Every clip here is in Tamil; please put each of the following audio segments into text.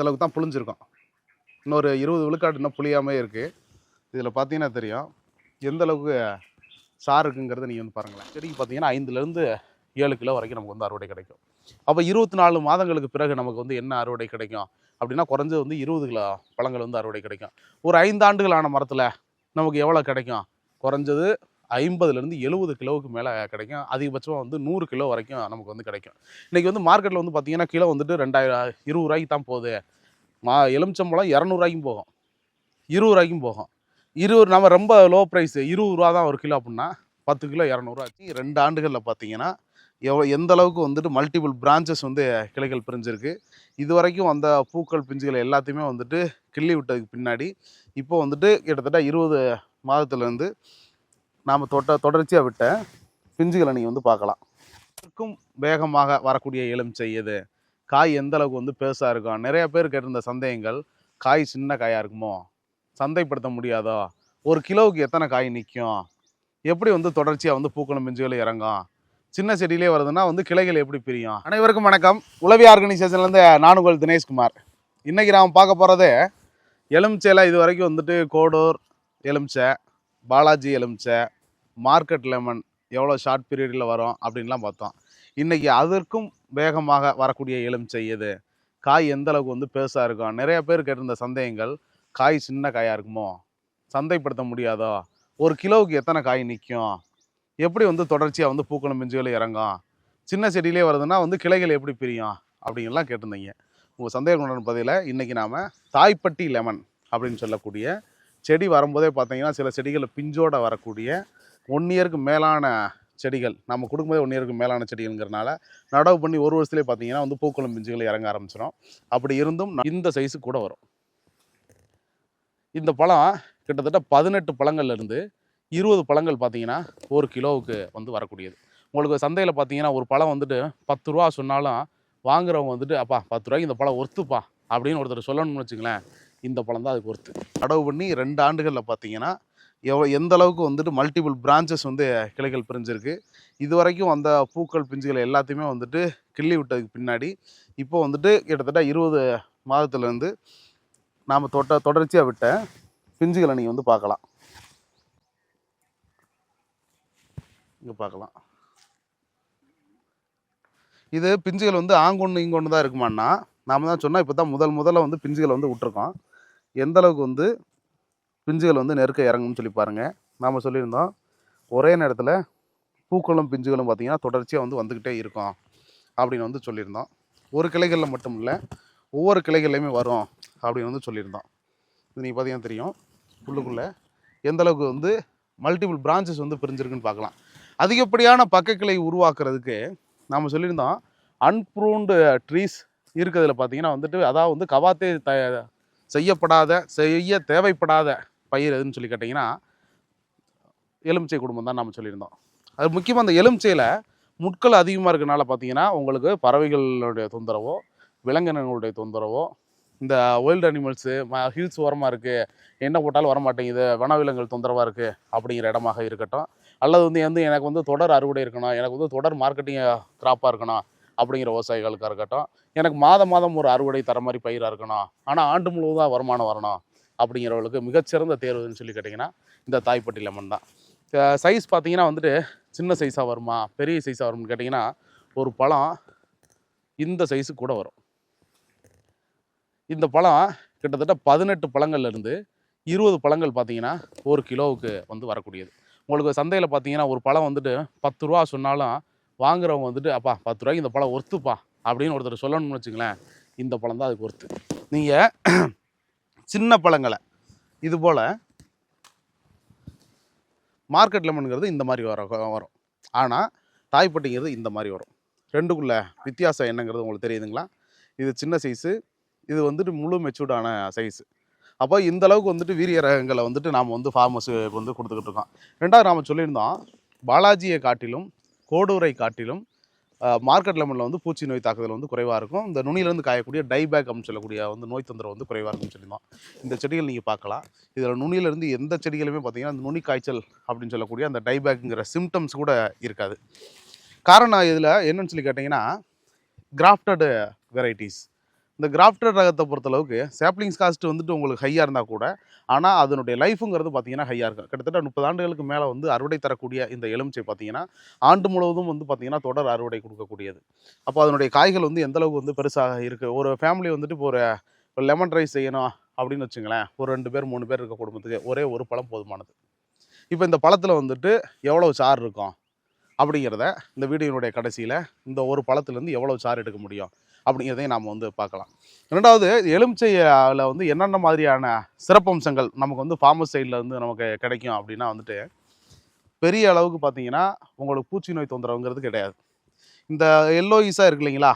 இந்தளவுக்கு தான் புளிஞ்சிருக்கும் இன்னொரு இருபது விழுக்காடு இன்னும் புளியாமே இருக்குது இதில் பார்த்தீங்கன்னா தெரியும். எந்த அளவுக்கு சார் இருக்குங்கிறத நீங்கள் வந்து பாருங்களேன். செடிக்கு பார்த்தீங்கன்னா ஐந்துலேருந்து ஏழு கிலோ வரைக்கும் நமக்கு வந்து அறுவடை கிடைக்கும். அப்போ இருபத்தி நாலு மாதங்களுக்கு பிறகு நமக்கு வந்து என்ன அறுவடை கிடைக்கும்? அப்படின்னா குறைஞ்சது வந்து இருபது கிலோ பழங்கள் வந்து அறுவடை கிடைக்கும். ஒரு ஐந்து ஆண்டுகளான மரத்தில் நமக்கு எவ்வளோ கிடைக்கும்? குறைஞ்சது ஐம்பதுலேருந்து எழுபது கிலோவுக்கு மேலே கிடைக்கும். அதிகபட்சமாக வந்து நூறு கிலோ வரைக்கும் நமக்கு வந்து கிடைக்கும். இன்றைக்கி வந்து மார்க்கெட்டில் வந்து பார்த்திங்கன்னா கிலோ வந்துட்டு ரெண்டாயிரம் இருபது ரூபாய்க்கு தான் போகுது. மா எலுமிச்சம்பழம் இரநூறுவாய்க்கும் போகும். இருபது ரூபாய்க்கும் போகும். இருபது நம்ம ரொம்ப லோ ப்ரைஸ் இருபது ரூபா தான் ஒரு கிலோ அப்படின்னா பத்து கிலோ இரநூறுவா ஆச்சு ரெண்டு ஆண்டுகளில் பார்த்தீங்கன்னா எவ்வளோ எந்த அளவுக்கு வந்துட்டு மல்டிபிள் பிரான்ச்சஸ் வந்து கிளைகள் பிரிஞ்சிருக்கு. இது வரைக்கும் வந்த பூக்கள் பிஞ்சுகள் எல்லாத்தையுமே வந்துட்டு கிள்ளி விட்டதுக்கு பின்னாடி இப்போ வந்துட்டு கிட்டத்தட்ட இருபது மாதத்துலேருந்து நாம் தொட்ட தொடர்ச்சியாக விட்ட பிஞ்சுகளை நீங்கள் வந்து பார்க்கலாம். இருக்கும் வேகமாக வரக்கூடிய எலுமிச்சை எது காய் எந்த அளவுக்கு வந்து பெருசாக இருக்கும் நிறைய பேர் கேட்டிருந்த சந்தேகங்கள் காய் சின்ன காயாக இருக்குமோ? சந்தைப்படுத்த முடியாதோ? ஒரு கிலோவுக்கு எத்தனை காய் நிற்கும் எப்படி வந்து தொடர்ச்சியாக வந்து பூக்களும் பிஞ்சுகளும் இறங்கும்? சின்ன செடியிலே வருதுன்னா வந்து கிளைகள் எப்படி பிரியும்? அனைவருக்கும் வணக்கம். உளவி ஆர்கனைசேஷன்லேருந்து நான் உங்கள் தினேஷ்குமார். இன்றைக்கி நாம் பார்க்க போகிறது எலுமிச்சையில் இது வரைக்கும் வந்துட்டு கோடூர் எலுமிச்சை பாலாஜி எலுமிச்சை மார்க்கெட் லெமன் எவ்வளோ ஷார்ட் பீரியடில் வரும் அப்படின்லாம் பார்த்தோம். இன்றைக்கி அதற்கும் வேகமாக வரக்கூடிய எலும் செய்யுது. காய் எந்த அளவுக்கு வந்து பெருசாக இருக்கும் நிறைய பேர் கேட்டிருந்த சந்தேகங்கள் காய் சின்ன காயாக இருக்குமோ? சந்தைப்படுத்த முடியாதோ? ஒரு கிலோவுக்கு எத்தனை காய் நிற்கும்? எப்படி வந்து தொடர்ச்சியாக வந்து பூக்களும் பிஞ்சுகளும் இறங்கும்? சின்ன செடியிலே வருதுன்னா வந்து கிளைகள் எப்படி பிரியும்? அப்படிங்கலாம் கேட்டிருந்தீங்க. உங்கள் சந்தேகம் உண்டான பதில இன்றைக்கி நாம் தாய்ப்பட்டி லெமன் அப்படின்னு சொல்லக்கூடிய செடி வரும்போதே பார்த்தீங்கன்னா சில செடிகளை பிஞ்சோடு வரக்கூடிய ஒன் இயருக்கு மேலான செடிகள் நம்ம கொடுக்கும்போதே ஒன் இயருக்கு மேலான செடிகள்ங்கிறனால நடவு பண்ணி ஒரு வருஷத்துலேயே பார்த்தீங்கன்னா வந்து பூக்களும் பிஞ்சுகள் இறங்க ஆரம்பிச்சிடும் அப்படி இருந்தும் இந்த சைஸு கூட வரும். இந்த பழம் கிட்டத்தட்ட பதினெட்டு பழங்கள்லேருந்து இருபது பழங்கள் பார்த்தீங்கன்னா ஒரு கிலோவுக்கு வந்து வரக்கூடியது. உங்களுக்கு சந்தையில் பார்த்தீங்கன்னா ஒரு பழம் வந்துட்டு பத்து ரூபா சொன்னாலும் வாங்குறவங்க வந்துட்டு அப்பா பத்து ரூபாய்க்கு இந்த பழம் ஒர்த்துப்பா அப்படின்னு ஒருத்தர் சொல்லணும்னு வச்சுங்களேன் இந்த பழம் தான் அதுக்கு ஒர்த்து நடவு பண்ணி ரெண்டு ஆண்டுகளில் பார்த்தீங்கன்னா எவ்வளோ எந்த அளவுக்கு வந்துட்டு மல்டிபிள் பிரான்ச்சஸ் வந்து கிளைகள் பிரிஞ்சிருக்கு. இது வரைக்கும் வந்த பூக்கள் பிஞ்சுகள் எல்லாத்தையுமே வந்துட்டு கிள்ளி விட்டதுக்கு பின்னாடி இப்போ வந்துட்டு கிட்டத்தட்ட இருபது மாதத்துலேருந்து நாம் தொட்ட தொடர்ச்சியாக விட்ட பிஞ்சுகளை நீங்கள் வந்து பார்க்கலாம். இங்கே பார்க்கலாம். இது பிஞ்சுகள் வந்து ஆங்கொன்று இங்கொன்று தான் இருக்குமான்னா நாம் தான் சொன்னால் இப்போ தான் முதல் முதல்ல வந்து பிஞ்சுகளை வந்து விட்டுருக்கோம். எந்த அளவுக்கு வந்து பிஞ்சுகள் வந்து நெருக்க இறங்கும்னு சொல்லி பாருங்கள் நாம் சொல்லியிருந்தோம். ஒரே நேரத்தில் பூக்களும் பிஞ்சுகளும் பார்த்தீங்கன்னா தொடர்ச்சியாக வந்து வந்துக்கிட்டே இருக்கும் அப்படின்னு வந்து சொல்லியிருந்தோம். ஒரு கிளைகளில் மட்டும் இல்லை ஒவ்வொரு கிளைகள்லையுமே வரும் அப்படின்னு வந்து சொல்லியிருந்தோம். இது நீங்கள் பார்த்தீங்கன்னா தெரியும். உள்ளுக்குள்ளே எந்தளவுக்கு வந்து மல்டிபிள் பிரான்ச்சஸ் வந்து பிரிஞ்சிருக்குன்னு பார்க்கலாம் அதிகப்படியான பக்கக்கிளை உருவாக்குறதுக்கு நாம் சொல்லியிருந்தோம் அன்ப்ரூன்டு ட்ரீஸ் இருக்கிறதுல பார்த்தீங்கன்னா வந்துட்டு அதாவது வந்து கவாத்தே த செய்யப்படாத செய்ய தேவைப்படாத பயிர் எதுன்னு சொல்லி கேட்டிங்கன்னா எலுமிச்சை குடும்பம் தான் நம்ம சொல்லியிருந்தோம். அது முக்கியமாக அந்த எலுமிச்சையில் முட்கள் அதிகமாக இருக்கிறனால பார்த்தீங்கன்னா உங்களுக்கு பறவைகளுடைய தொந்தரவோ விலங்கினங்களுடைய தொந்தரவோ இந்த வைல்டு அனிமல்ஸு ஹில்ஸ் ஓரமாக இருக்குது என்ன போட்டாலும் வர மாட்டேங்குது வனவிலங்குகள் தொந்தரவாக இருக்குது அப்படிங்கிற இடமாக இருக்கட்டும். அல்லது வந்து வந்து எனக்கு வந்து தொடர் அறுவடை இருக்கணும் எனக்கு வந்து தொடர் மார்க்கெட்டிங் கிராப்பாக இருக்கணும் அப்படிங்கிற விவசாயிகளுக்காக இருக்கட்டும் எனக்கு மாதம் மாதம் ஒரு அறுவடை தர மாதிரி பயிராக இருக்கணும் ஆனால் ஆண்டு முழுவதும் வருமானம் வரணும் அப்படிங்கிறவங்களுக்கு மிகச்சிறந்த தேர்வுன்னு சொல்லி கேட்டிங்கன்னா இந்த தாய்ப்பட்டி லெமன் தான். சைஸ் பார்த்தீங்கன்னா வந்துட்டு சின்ன சைஸாக வருமா பெரிய சைஸாக வரும்னு கேட்டிங்கன்னா ஒரு பழம் இந்த சைஸு கூட வரும். இந்த பழம் கிட்டத்தட்ட பதினெட்டு பழங்கள்லேருந்து இருபது பழங்கள் பார்த்தீங்கன்னா ஒரு கிலோவுக்கு வந்து வரக்கூடியது. உங்களுக்கு சந்தையில் பார்த்தீங்கன்னா ஒரு பழம் வந்துட்டு பத்து ரூபா சொன்னாலும் வாங்குறவங்க வந்துட்டு அப்பா பத்து ரூபாய்க்கு இந்த பழம் ஒர்த்துப்பா அப்படின்னு ஒருத்தர் சொல்லணும்னு வச்சுங்களேன் இந்த பழம் தான் அதுக்கு ஒர்த்து நீங்கள் சின்ன பழங்களை இது போல் மார்க்கெட் லெமனுங்கிறது இந்த மாதிரி வர வரும். ஆனால் தாய்ப்பட்டிங்கிறது இந்த மாதிரி வரும். ரெண்டுக்குள்ள வித்தியாசம் என்னங்கிறது உங்களுக்கு தெரியுதுங்களா? இது சின்ன சைஸு இது வந்துட்டு முழு மெச்சூர்டான சைஸு அப்போ இந்த அளவுக்கு வந்துட்டு வீரிய ரகங்களை வந்துட்டு நாம் வந்து ஃபார்மர்ஸுக்கு வந்து கொடுத்துக்கிட்டு இருக்கோம். ரெண்டாவது நாம் சொல்லியிருந்தோம் பாலாஜியை காட்டிலும் கோடூரை காட்டிலும் மார்க்கெட் லெமனில் வந்து பூச்சி நோய் தாக்குதல் வந்து குறைவாக இருக்கும். இந்த நுனியிலேருந்து காயக்கூடிய டைபேக் அப்படின்னு சொல்லக்கூடிய வந்து நோய் தொந்தரவு வந்து குறைவாக இருக்கும்னு சொல்லியிருந்தோம். இந்த செடிகள் நீங்கள் பார்க்கலாம். இதில் நுனியிலேருந்து எந்த செடிகளுமே பார்த்தீங்கன்னா அந்த நுனி காய்ச்சல் அப்படின்னு சொல்லக்கூடிய அந்த டைபேக்குங்கிற சிம்டம்ஸ் கூட இருக்காது. காரணம் இதில் என்னன்னு சொல்லி கேட்டிங்கன்னா கிராஃப்டடு வெரைட்டிஸ் இந்த கிராஃப்டர் ரகத்தை பொறுத்தளவுக்கு சாப்ளிங்ஸ் காஸ்ட் வந்துட்டு உங்களுக்கு ஹையாக இருந்தால் கூட ஆனால் அதனுடைய லைஃபுங்கிறது பார்த்தீங்கன்னா ஹையாக இருக்கும் கிட்டத்தட்ட முப்பது ஆண்டுகளுக்கு மேலே வந்து அறுவடை தரக்கூடிய இந்த எலுமிச்சை பார்த்தீங்கன்னா ஆண்டு முழுவதும் வந்து பார்த்தீங்கன்னா தொடர் அறுவடை கொடுக்கக்கூடியது. அப்போ அதனுடைய காய்கள் வந்து எந்தளவுக்கு வந்து பெருசாக இருக்குது ஒரு ஃபேமிலி வந்துட்டு இப்போ ஒரு இப்போ லெமன் ரைஸ் செய்யணும் அப்படின்னு வச்சுங்களேன் ஒரு ரெண்டு பேர் மூணு பேர் இருக்க குடும்பத்துக்கு ஒரே ஒரு பழம் போதுமானது. இப்போ இந்த பழத்தில் வந்துட்டு எவ்வளோ சாறு இருக்கும்? அப்படிங்கிறத இந்த வீடியோனுடைய கடைசியில் இந்த ஒரு பழத்துலேருந்து எவ்வளோ சாறு எடுக்க முடியும்? அப்படிங்கிறதையும் நாம் வந்து பார்க்கலாம். ரெண்டாவது எலுமிச்சையில் வந்து என்னென்ன மாதிரியான சிறப்பம்சங்கள் நமக்கு வந்து ஃபார்மஸ் சைடில் வந்து நமக்கு கிடைக்கும் அப்படின்னா வந்துட்டு பெரிய அளவுக்கு பார்த்தீங்கன்னா உங்களுக்கு பூச்சி நோய் தொந்தரவுங்கிறது கிடையாது. இந்த எல்லோயிஸாக இருக்கு இல்லைங்களா?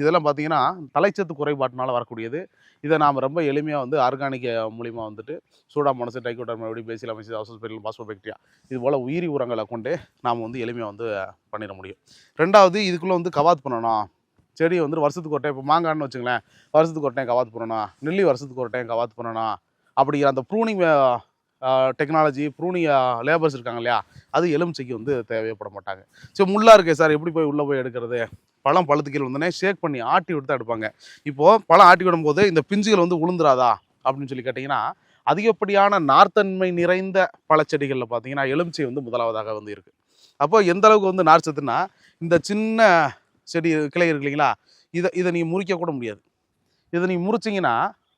இதெல்லாம் பார்த்தீங்கன்னா தலைச்சத்து குறைபாட்டினால் வரக்கூடியது. இதை நாம் ரொம்ப எளிமையாக வந்து ஆர்கானிக் மூலிமா வந்துட்டு சூடாமோனசு டைக்கோட்டர் மறுபடியும் பேசியில் அமைச்சு ஆசோஸ்பெரில் பாஸ்போபெக்டியா இது போல் உயிரி உரங்களை கொண்டு நாம் வந்து எளிமையாக வந்து பண்ணிட முடியும். ரெண்டாவது இதுக்குள்ளே வந்து கவாத் பண்ணணும். செடியை வந்து வருஷத்துக்கு ஒரு டைம் இப்போ மாங்கான்னு வச்சுங்களேன் வருஷத்துக்கு ஒரு டைம் கவாத்து பண்ணணும் நெல்லி வருஷத்துக்கு ஒரு டைம் கவாத்து பண்ணணும் அப்படிங்கிற அந்த ப்ரூனிங் டெக்னாலஜி ப்ரூனிங் லேபர்ஸ் இருக்காங்க இல்லையா அது எலுமிச்சைக்கு வந்து தேவைப்பட மாட்டாங்க. சரி முள்ளாக இருக்கே சார் எப்படி போய் உள்ளே போய் எடுக்கிறது? பழம் பழுத்து கீழே வந்தோடனே ஷேக் பண்ணி ஆட்டி விட்டு தான் எடுப்பாங்க இப்போது பழம் ஆட்டி விடும்போது இந்த பிஞ்சுகள் வந்து உளுந்துராதா? அப்படின்னு சொல்லி கேட்டிங்கன்னா அதிகப்படியான நார்த்தன்மை நிறைந்த பழச்செடிகளில் பார்த்தீங்கன்னா எலுமிச்சை வந்து முதலாவதாக வந்து இருக்குது அப்போ எந்த அளவுக்கு வந்து நார் சத்துனா இந்த சின்ன செடி கிளை இருக்கு இல்லைங்களா? இதை இதை நீங்கள் முறிக்க கூட முடியாது. இதை நீங்கள் முறிச்சிங்கன்னா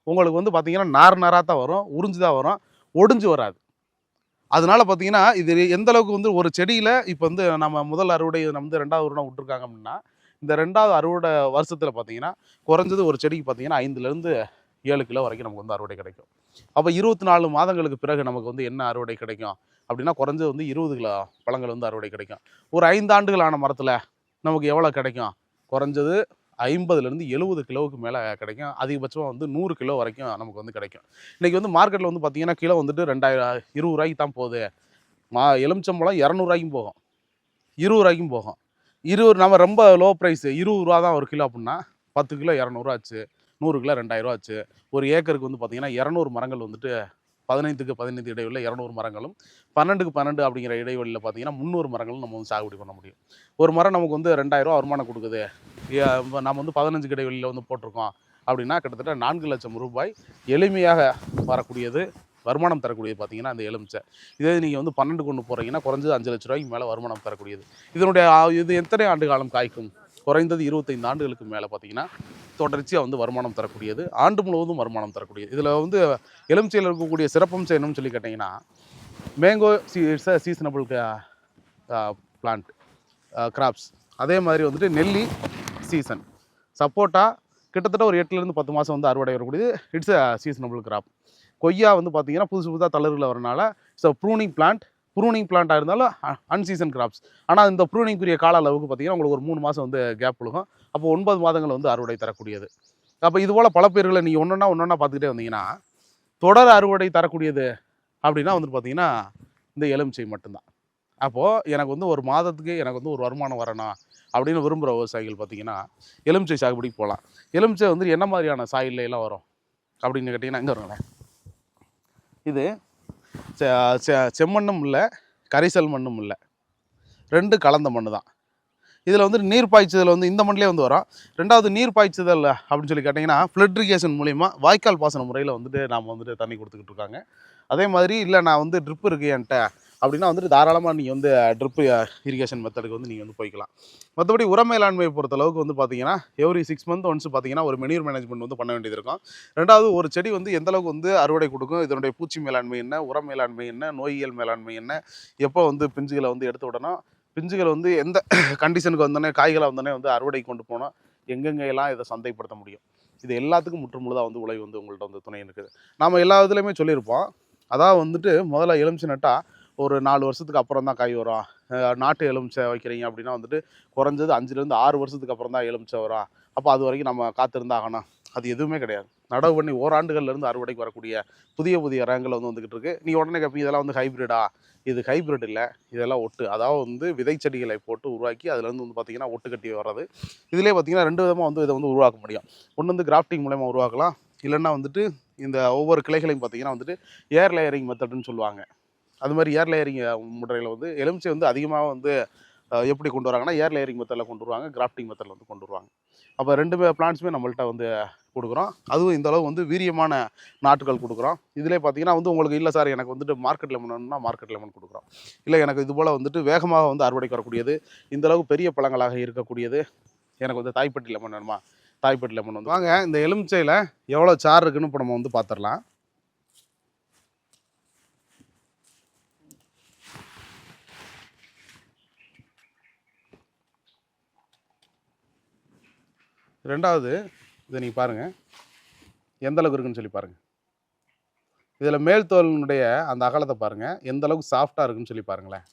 உங்களுக்கு வந்து பார்த்தீங்கன்னா நார் நாராக தான் வரும் உறிஞ்சு தான் வரும் ஒடிஞ்சு வராது. அதனால பார்த்தீங்கன்னா இது எந்த அளவுக்கு வந்து ஒரு செடியில் இப்போ வந்து நம்ம முதல் அறுவடை நம்ம வந்து ரெண்டாவது அறுவடை விட்டுருக்காங்க அப்படின்னா இந்த ரெண்டாவது அறுவடை வருஷத்தில் பார்த்தீங்கன்னா குறைஞ்சது ஒரு செடிக்கு பார்த்தீங்கன்னா ஐந்துலேருந்து ஏழு கிலோ வரைக்கும் நமக்கு வந்து அறுவடை கிடைக்கும். அப்போ இருபத்தி நாலு மாதங்களுக்கு பிறகு நமக்கு வந்து என்ன அறுவடை கிடைக்கும்? அப்படின்னா குறைஞ்சது வந்து இருபது கிலோ பழங்கள் வந்து அறுவடை கிடைக்கும். ஒரு ஐந்து ஆண்டுகளான ஆன மரத்தில் நமக்கு எவ்வளோ கிடைக்கும்? குறைஞ்சது ஐம்பதுலேருந்து எழுபது கிலோவுக்கு மேலே கிடைக்கும். அதிகபட்சமாக வந்து நூறு கிலோ வரைக்கும் நமக்கு வந்து கிடைக்கும். இன்றைக்கி வந்து மார்க்கெட்டில் வந்து பார்த்தீங்கன்னா கிலோ வந்துட்டு ரெண்டாயிரம் இருபது ரூபாய்க்கு தான் போகுது. மா எலுமிச்சம்பழம் இரநூறுவாய்க்கும் போகும். இருபது ரூபாய்க்கும் போகும். இருபது நம்ம ரொம்ப லோ ப்ரைஸ் இருபது ரூபா தான் ஒரு கிலோ அப்படின்னா பத்து கிலோ இரநூறுவா ஆச்சு நூறு கிலோ ரெண்டாயிரரூவா ஆச்சு ஒரு ஏக்கருக்கு வந்து பார்த்திங்கன்னா இரநூறு மரங்கள் வந்துட்டு பதினைந்துக்கு பதினைந்து இடைவெளியில் இரநூறு மரங்களும் பன்னெண்டுக்கு பன்னெண்டு அப்படிங்கிற இடைவெளியில் பார்த்தீங்கன்னா முந்நூறு மரங்களும் நம்ம வந்து சாகுபடி பண்ண முடியும். ஒரு மரம் நமக்கு வந்து ரெண்டாயிரூவா வருமானம் கொடுக்குது. நம்ம வந்து பதினஞ்சு இடைவெளியில் வந்து போட்டிருக்கோம் அப்படின்னா கிட்டத்தட்ட நான்கு லட்சம் ரூபாய் எளிமையாக வரக்கூடியது வருமானம் தரக்கூடியது பார்த்தீங்கன்னா அந்த எலுமிச்சை. இதே நீங்கள் வந்து பன்னெண்டு கொண்டு போகிறீங்கன்னா குறைஞ்சது அஞ்சு லட்ச ரூபாய்க்கு மேலே வருமானம் தரக்கூடியது. இதனுடைய இது எத்தனை ஆண்டு காலம் காய்க்கும்? குறைந்தது இருபத்தைந்து ஆண்டுகளுக்கு மேலே பார்த்தீங்கன்னா தொடர்ச்சியாக வந்து வருமானம் தரக்கூடியது. ஆண்டு முழுவதும் வருமானம் தரக்கூடியது. இதில் வந்து எலுமிச்சையில் இருக்கக்கூடிய சிறப்பம்சம் என்னன்னு சொல்லி கேட்டிங்கன்னா mango see it's seasonable plant crops அதே மாதிரி வந்துட்டு நெல்லி சீசன் சப்போட்டா கிட்டத்தட்ட ஒரு எட்டுலேருந்து பத்து மாதம் வந்து அறுவடை வரக்கூடியது. இட்ஸ் அ சீசனபிள் கிராப் கொய்யா வந்து பார்த்தீங்கன்னா புதுசு புதுசாக தளர்களில் வரனால ஸோ ப்ரூனிங் பிளான்ட் ப்ரூனிங் பிளான்ட்டாக இருந்தாலும் அன்சீசன் கிராப்ஸ் ஆனால் இந்த ப்ரூனிங்குரிய கால அளவுக்கு பார்த்தீங்கன்னா உங்களுக்கு ஒரு மூணு மாதம் வந்து கேப் கொடுக்கும் அப்போ ஒன்பது மாதங்கள் வந்து அறுவடை தரக்கூடியது. அப்போ இது போல் பல பேர்களை நீங்கள் ஒன்றா ஒன்றா பார்த்துக்கிட்டே வந்தீங்கன்னா தொடர் அறுவடை தரக்கூடியது அப்படின்னா வந்துட்டு பார்த்தீங்கன்னா இந்த எலுமிச்சை மட்டும்தான். அப்போது எனக்கு வந்து ஒரு மாதத்துக்கு எனக்கு வந்து ஒரு வருமானம் வரணும் அப்படின்னு விரும்புகிற விவசாயிகள் பார்த்தீங்கன்னா எலுமிச்சை சாகுபடிக்கு போகலாம் எலுமிச்சை வந்து என்ன மாதிரியான சாயில்ல வரும் அப்படின்னு கேட்டிங்கன்னா இங்கே வருங்களேன் இது செம்மண்ணும் இல்லை கரிசல் மண்ணும் இல்லை. ரெண்டு கலந்த மண்ணு தான். இதில் வந்து நீர் பாய்ச்சுதல் வந்து இந்த மண்ணிலே வந்து வரும். ரெண்டாவது நீர் பாய்ச்சுதல் அப்படின்னு சொல்லி கேட்டிங்கன்னா ஃப்ளட்ரிகேஷன் மூலிமா வாய்க்கால் பாசன முறையில் வந்துட்டு நாம் வந்துட்டு தண்ணி கொடுத்துக்கிட்டு இருக்காங்க. அதே மாதிரி இல்லை நான் வந்து ட்ரிப் இருக்கு என்கிட்ட. அப்படின்னா வந்துட்டு தாராளமாக நீங்கள் வந்து ட்ரிப் இரிகேஷன் மெத்தடுக்கு வந்து நீங்கள் வந்து போய்க்கலாம். மற்றபடி உர மேலாண்மையை பொறுத்தளவுக்கு வந்து பார்த்தீங்கன்னா எவ்ரி சிக்ஸ் மந்த் ஒன்ஸ் பார்த்தீங்கன்னா ஒரு மெனியூர் மேனேஜ்மெண்ட் வந்து பண்ண வேண்டியது இருக்கும். ரெண்டாவது ஒரு செடி வந்து எந்த அளவுக்கு வந்து அறுவடை கொடுக்கும் இதனுடைய பூச்சி மேலாண்மை என்ன உர மேலாண்மை என்ன நோயியல் மேலாண்மை என்ன எப்போ வந்து பிஞ்சுகளை வந்து எடுத்து விடணும் பிஞ்சுகள் வந்து எந்த கண்டிஷனுக்கு வந்தோடனே காய்களை வந்தோடனே வந்து அறுவடை கொண்டு போனால் எங்கெங்கெல்லாம் இதை சந்தைப்படுத்த முடியும்? இது எல்லாத்துக்கும் முற்றுமுழுதாக வந்து உழை வந்து உங்கள்கிட்ட வந்து துணை இருக்குது நாம் எல்லா இதுலேயுமே சொல்லியிருப்போம். அதாவது வந்துட்டு முதல்ல எலுமிச்சை நட்டால் ஒரு நாலு வருஷத்துக்கு அப்புறம் தான் காய் வரும். நாட்டு எலுமிச்சை வைக்கிறீங்க அப்படின்னா வந்துட்டு குறைஞ்சது அஞ்சுலேருந்து ஆறு வருஷத்துக்கு அப்புறம் தான் எலுமிச்சை வரும். அப்போ அது வரைக்கும் நம்ம காத்திருந்தாகணும் அது எதுவுமே கிடையாது. நடவு பண்ணி ஓராண்டுகள்லேருந்து அறுவடைக்கு வரக்கூடிய புதிய புதிய ரகங்கள் வந்து வந்துகிட்டு இருக்கு. நீ உடனே கேட்பீங்க இதெல்லாம் வந்து ஹைபிரிடா இது ஹைபிரிட் இல்லை. இதெல்லாம் ஒட்டு. அதாவது வந்து விதை செடிகளை போட்டு உருவாக்கி அதுலேருந்து வந்து பார்த்தீங்கன்னா ஒட்டு கட்டி வர்றது. இதிலே பார்த்தீங்கன்னா ரெண்டு விதமாக வந்து இதை வந்து உருவாக்க முடியும். ஒன்று வந்து கிராஃப்டிங் மூலயமா உருவாக்கலாம். இல்லைன்னா வந்துட்டு இந்த ஒவ்வொரு கிளைகளையும் பார்த்தீங்கன்னா வந்துட்டு ஏர் லேயரிங் மெத்தட்னு சொல்லுவாங்க. அது மாதிரி ஏர் லேயரிங் முறையில் வந்து எலுமிச்சை வந்து அதிகமாக வந்து எப்படி கொண்டு வராங்கன்னா ஏர் லேயரிங் மெத்தடில் கொண்டு வருவாங்க கிராஃப்டிங் மெத்தடில் வந்து கொண்டு வருவாங்க. அப்போ ரெண்டுமே பிளான்ட்ஸுமே நம்மள்ட்ட வந்து கொடுக்குறோம். அதுவும் இந்த அளவு வந்து வீரியமான நாட்டுகள் கொடுக்குறோம். இதிலே பார்த்தீங்கன்னா வந்து உங்களுக்கு இல்லை சார் எனக்கு வந்துட்டு மார்க்கெட் லெமன்னா மார்க்கெட் லெமன் கொடுக்குறோம். இல்லை எனக்கு இது போல் வந்துட்டு வேகமாக வந்து அறுவடைக்கு வரக்கூடியது இந்த அளவு பெரிய பழங்களாக இருக்கக்கூடியது எனக்கு வந்து தாய்ப்பட்டி லெமன் வேணுமா? தாய்ப்பட்டி லெமன் வந்து வாங்க இந்த எலுமிச்சையில் எவ்வளோ சார் இருக்குன்னு இப்போ நம்ம வந்து பார்த்துடலாம் ரெண்டாவது இதை நீங்கள் பாருங்கள் எந்த அளவுக்கு இருக்குன்னு சொல்லி பாருங்கள் இதில் மேல் தோலினுடைய அந்த அகலத்தை பாருங்கள் எந்த அளவுக்கு சாஃப்டாக இருக்குன்னு சொல்லி பாருங்களேன்.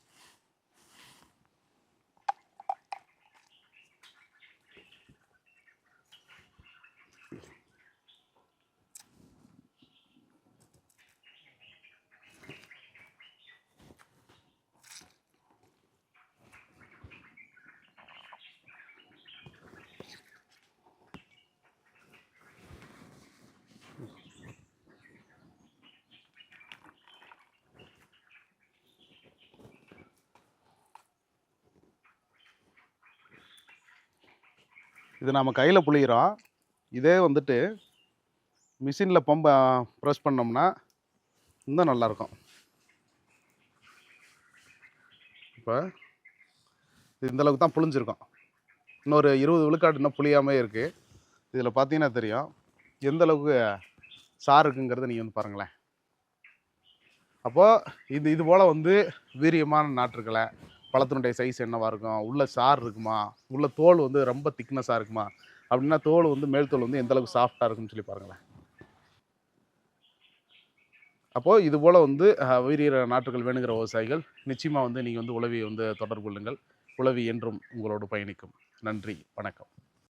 இது நம்ம கையில் புளிகிறோம் இதே வந்துட்டு மிஷினில் பம்பை ப்ரெஸ் பண்ணோம்னா இன்னும் நல்லாயிருக்கும் இப்போ இது இந்த அளவுக்கு தான் புளிஞ்சிருக்கும் இன்னொரு இருபது விழுக்காடு இன்னும் புளியாமே இருக்குது இதில் பார்த்தீங்கன்னா தெரியும். எந்த அளவுக்கு சாறு இருக்குங்கிறத நீங்கள் வந்து பாருங்களேன். அப்போது இது இது போல் வந்து வீரியமான நாற்றுக்களை பழத்தினுடைய சைஸ் என்னவாக இருக்கும்? உள்ள சார் இருக்குமா? உள்ள தோல் வந்து ரொம்ப திக்னஸாக இருக்குமா? அப்படின்னா தோல் வந்து மேல் தோல் வந்து எந்த அளவுக்கு சாஃப்டாக இருக்கும்னு சொல்லி பாருங்களேன். அப்போது இது போல் வந்து அஹ், நாற்றுகள் வேணுங்கிற விவசாயிகள் நிச்சயமாக வந்து நீங்கள் வந்து உளவியை வந்து தொடர்பு கொள்ளுங்கள். உழவி என்றும் உங்களோடு பயணிக்கும். நன்றி. வணக்கம்.